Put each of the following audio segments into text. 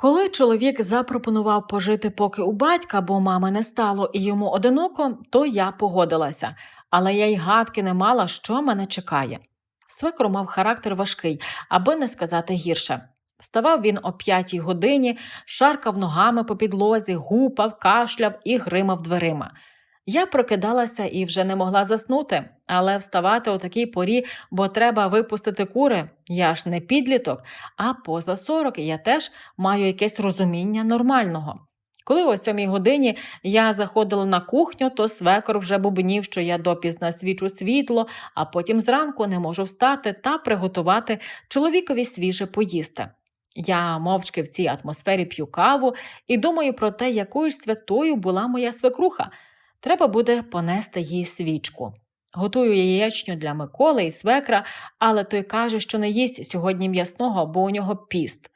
Коли чоловік запропонував пожити поки у батька, бо мами не стало і йому одиноко, то я погодилася, але я й гадки не мала, що мене чекає. Свекор мав характер важкий, аби не сказати гірше. Вставав він о п'ятій годині, шаркав ногами по підлозі, гупав, кашляв і гримав дверима. Я прокидалася і вже не могла заснути, але вставати о такій порі, бо треба випустити кури. Я ж не підліток, а поза 40 я теж маю якесь розуміння нормального. Коли о сьомій годині я заходила на кухню, то свекор вже бубнів, що я допізна свічу світло, а потім зранку не можу встати та приготувати чоловікові свіже поїсти. Я мовчки в цій атмосфері п'ю каву і думаю про те, якою ж святою була моя свекруха. Треба буде понести їй свічку. Готую яєчню для Миколи і свекра, але той каже, що не їсть сьогодні м'ясного, бо у нього піст.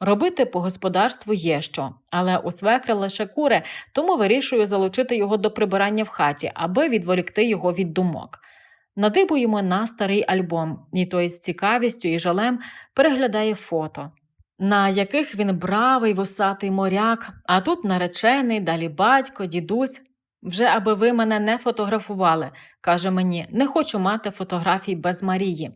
Робити по господарству є що, але у свекра лише кури, тому вирішую залучити його до прибирання в хаті, аби відволікти його від думок. Надибуємо на старий альбом, і той з цікавістю і жалем переглядає фото, на яких він бравий вусатий моряк, а тут наречений, далі батько, дідусь. Вже аби ви мене не фотографували, каже мені, не хочу мати фотографій без Марії.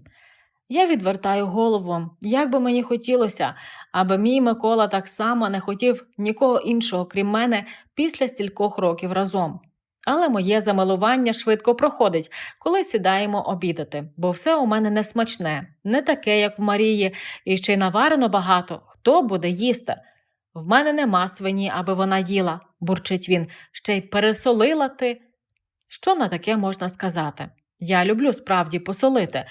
Я відвертаю голову, як би мені хотілося, аби мій Микола так само не хотів нікого іншого, крім мене, після стількох років разом. Але моє замилування швидко проходить, коли сідаємо обідати, бо все у мене не смачне, не таке, як в Марії, і ще й наварено багато. Хто буде їсти? В мене нема свині, аби вона їла, бурчить він, ще й пересолила ти. Що на таке можна сказати? Я люблю справді посолити,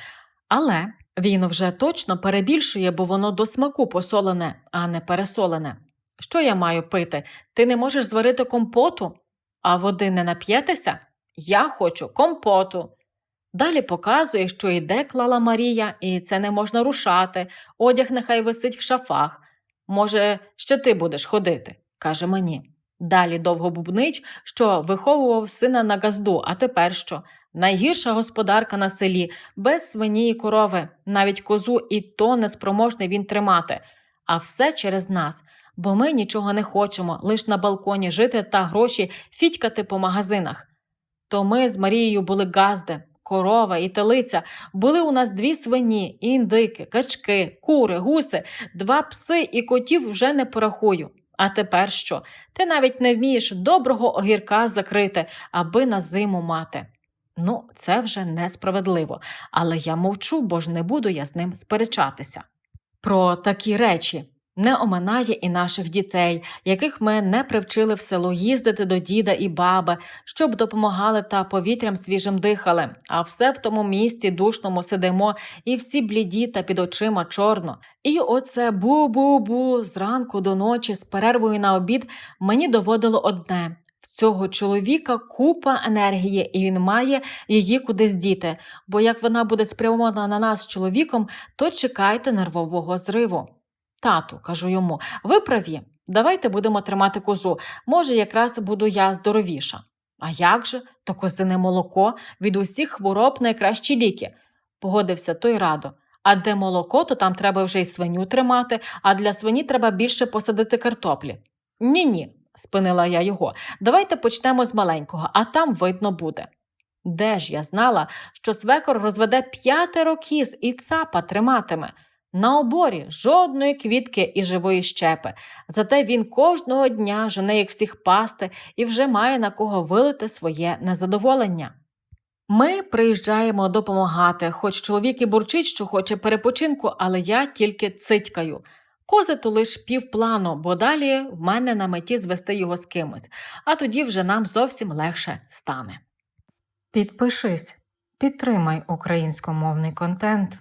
але він вже точно перебільшує, бо воно до смаку посолене, а не пересолене. Що я маю пити? Ти не можеш зварити компоту, а води не нап'єтеся? Я хочу компоту. Далі показує, що іде клала Марія, і це не можна рушати, одяг нехай висить в шафах. Може, ще ти будеш ходити, каже мені. Далі довго бубнить, що виховував сина на газду, а тепер що? Найгірша господарка на селі, без свині і корови, навіть козу і то неспроможний він тримати. А все через нас, бо ми нічого не хочемо, лиш на балконі жити та гроші фітькати по магазинах. То ми з Марією були газди, корова і телиця, були у нас дві свині, індики, качки, кури, гуси, два пси і котів вже не порахую. А тепер що? Ти навіть не вмієш доброго огірка закрити, аби на зиму мати. Ну, це вже несправедливо, але я мовчу, бо ж не буду я з ним сперечатися. Про такі речі не оминає і наших дітей, яких ми не привчили в село їздити до діда і баби, щоб допомагали та повітрям свіжим дихали, а все в тому місті душному сидимо, і всі бліді та під очима чорно. І оце бу-бу-бу зранку до ночі з перервою на обід мені доводило одне. Цього чоловіка купа енергії, і він має її кудись діти, бо як вона буде спрямована на нас чоловіком, то чекайте нервового зриву. Тату, кажу йому, ви праві, давайте будемо тримати козу. Може, якраз буду я здоровіша. А як же, то козине молоко від усіх хвороб найкращі ліки, погодився той радо. А де молоко, то там треба вже й свиню тримати, а для свині треба більше посадити картоплі. Ні, ні, спинила я його. Давайте почнемо з маленького, а там видно буде. Де ж я знала, що свекор розведе п'ятеро кіз і цапа триматиме. На оборі жодної квітки і живої щепи, зате він кожного дня жене їх всіх пасти і вже має на кого вилити своє незадоволення. Ми приїжджаємо допомагати, хоч чоловік і бурчить, що хоче перепочинку, але я тільки цитькаю. Кози то лиш півплану, бо далі в мене на меті звести його з кимось, а тоді вже нам зовсім легше стане. Підпишись, підтримай українськомовний контент.